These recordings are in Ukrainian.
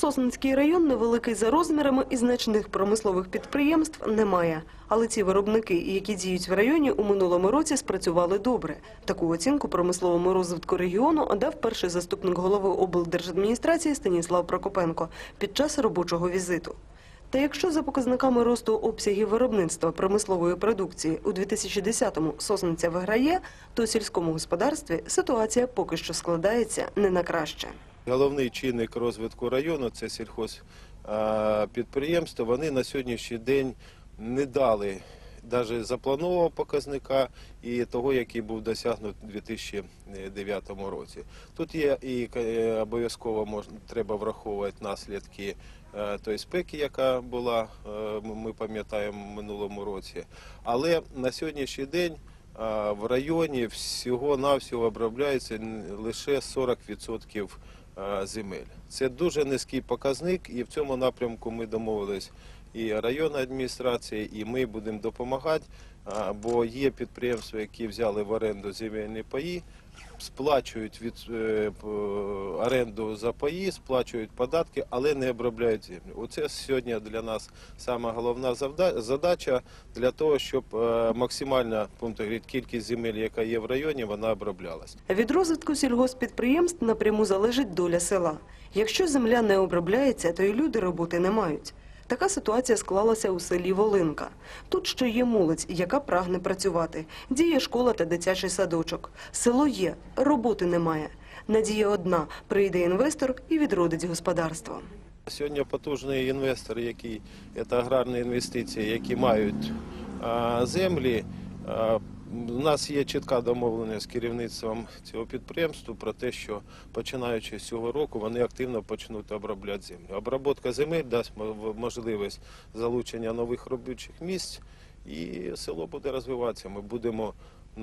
Сосницький район невеликий за розмірами і значних промислових підприємств немає. Але ці виробники, які діють в районі, у минулому році спрацювали добре. Таку оцінку промисловому розвитку регіону дав перший заступник голови облдержадміністрації Станіслав Прокопенко під час робочого візиту. Та якщо за показниками росту обсягів виробництва промислової продукції у 2010-му сосниця виграє, то у сільському господарстві ситуація поки що складається не на краще. Головний чинник розвитку району це сільхозпідприємство. Вони на сьогоднішній день не дали навіть запланованого показника і того, який був досягнут у 2009 році. Тут є і е, обов'язково можна треба враховувати наслідки е, тої спеки, яка була, е, ми пам'ятаємо в минулому році. Але на сьогоднішній день в районі всього-навсього обробляється лише 40% е, земель. Це дуже низький показник, і в цьому напрямку ми домовились і районна адміністрація, і ми будемо допомагати, бо є підприємства, які взяли в оренду земельні паї, сплачують від е, оренду за паї, сплачують податки, але не обробляють землю. Оце сьогодні для нас сама головна задача для того, щоб е, максимальна пункт кількість земель, яка є в районі, вона оброблялась. Від розвитку сільгоспідприємств напряму залежить доля села. Якщо земля не обробляється, то й люди роботи не мають. Така ситуація склалася у селі Волинка. Тут ще є молодь, яка прагне працювати. Діє школа та дитячий садочок. Село є, роботи немає. Надія одна – прийде інвестор і відродить господарство. Сьогодні потужні інвестори, які це аграрні інвестиції, які мають землі. У нас є чітка домовленість з керівництвом цього підприємства про те, що починаючи з цього року вони активно почнуть обробляти землю. Обробка земель дасть можливість залучення нових робочих місць, і село буде розвиватися. Ми будемо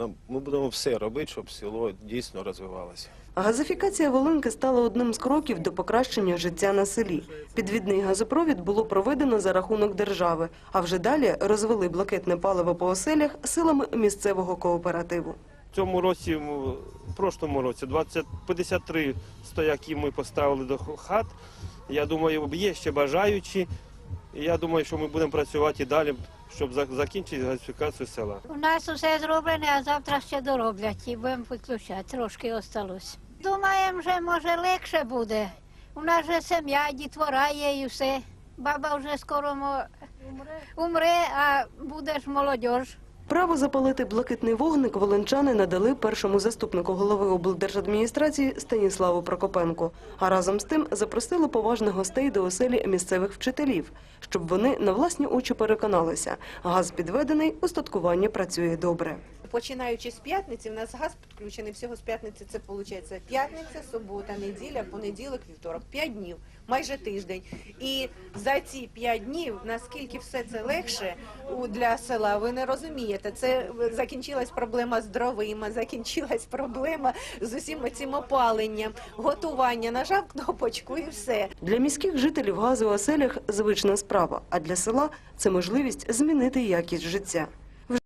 ми будемо все робити, щоб село дійсно розвивалося. Газифікація Волинки стала одним з кроків до покращення життя на селі. Підвідний газопровід було проведено за рахунок держави, а вже далі розвели блакитне паливо по оселях силами місцевого кооперативу. В цьому році, в прошлому році, 20, 53 стояки ми поставили до хат. Я думаю, є ще бажаючі. І я думаю, що ми будемо працювати і далі, щоб закінчити газифікацію села. У нас усе зроблене, а завтра ще дороблять і будемо підключати. Трошки осталось. Думаємо, що може легше буде. У нас же сім'я, дітвора є і все. Баба вже скоро мо- умре, а будеш молодь. Право запалити блакитний вогник волинчани надали першому заступнику голови облдержадміністрації Станіславу Прокопенку. А разом з тим запросили поважних гостей до оселі місцевих вчителів, щоб вони на власні очі переконалися. Газ підведений, устаткування працює добре. Починаючи з п'ятниці, в нас газ підключений всього з п'ятниці. Це виходить п'ятниця, субота, неділя, понеділок, вівторок. П'ять днів, майже тиждень. І за ці п'ять днів, наскільки все це легше для села, ви не розумієте. Це закінчилась проблема з дровима, закінчилась проблема з усім цим опаленням, готування. Нажав кнопочку і все. Для міських жителів гази у оселях звична справа, а для села це можливість змінити якість життя.